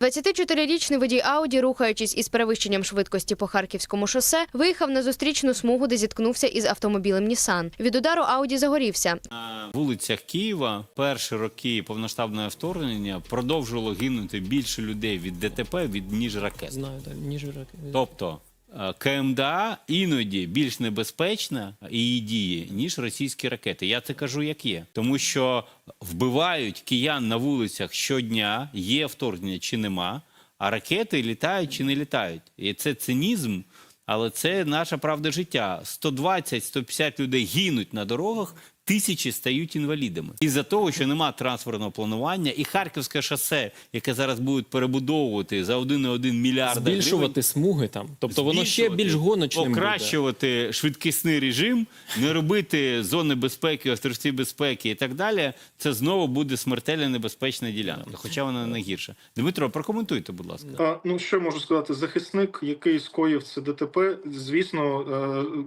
24-річний водій Ауді, рухаючись із перевищенням швидкості по харківському шосе, виїхав на зустрічну смугу, де зіткнувся із автомобілем Нісан. Від удару Ауді загорівся. На вулицях Києва перші роки повноштабного вторгнення продовжувало гинути більше людей від ДТП від ніж ракет. Знаю, так, ніж ракет. Тобто КМДА іноді більш небезпечна її дії, ніж російські ракети. Я це кажу, як є, тому що вбивають киян на вулицях щодня, є вторгнення чи нема, а ракети літають чи не літають. І це цинізм. Але це наша правда життя. 120-150 людей гинуть на дорогах, тисячі стають інвалідами. Із-за того, що немає трансферного планування, і Харківське шосе, яке зараз будуть перебудовувати за 1,1 мільярда гривень, Збільшувати смуги там. Тобто воно ще більш гоночним буде. покращувати швидкісний режим, не робити зони безпеки, острівці безпеки і так далі. Це знову буде смертельно небезпечна ділянка, хоча вона не гірша. Дмитро, прокоментуйте, будь ласка. А, ну що можу сказати? Захисник, який скоїв це ДТП, звісно,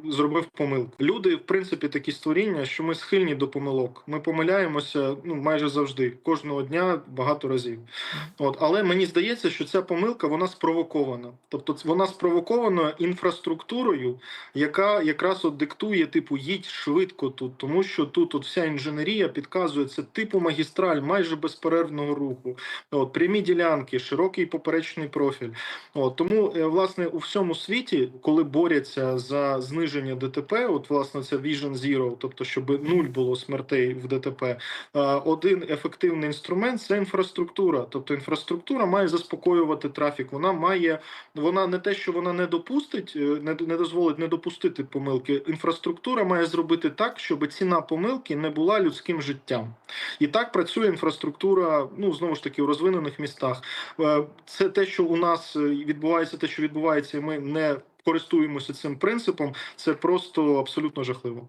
е, зробив помилку. Люди, в принципі, такі створіння, що ми схильні до помилок. Ми помиляємося ну майже завжди, кожного дня багато разів. От, але мені здається, що ця помилка вона спровокована. Тобто, вона спровокована інфраструктурою, яка якраз от диктує, типу, їдь швидко тут, тому що тут от вся інженерія підказує це типу магістраль майже безперервного руху. От, прямі ділянки, широкий поперечний профіль. От, тому, е, власне, у всьому світі, коли борються за зниження ДТП, от, власне, це Vision Zero, тобто, щоб нуль було смертей в ДТП, е, один ефективний інструмент це інфраструктура. Тобто інфраструктура має заспокоювати трафік. Вона має, вона не те, що вона не допустить, е, не, не дозволить не допустити помилки. Інфраструктура має зробити так, щоб ціна помилки не була людським життям. І так працює інфраструктура, ну знову ж таки, у розвинених містах. Е, Це те, що у нас відбувається, те, що відбувається, і ми не користуємося цим принципом. Це просто абсолютно жахливо.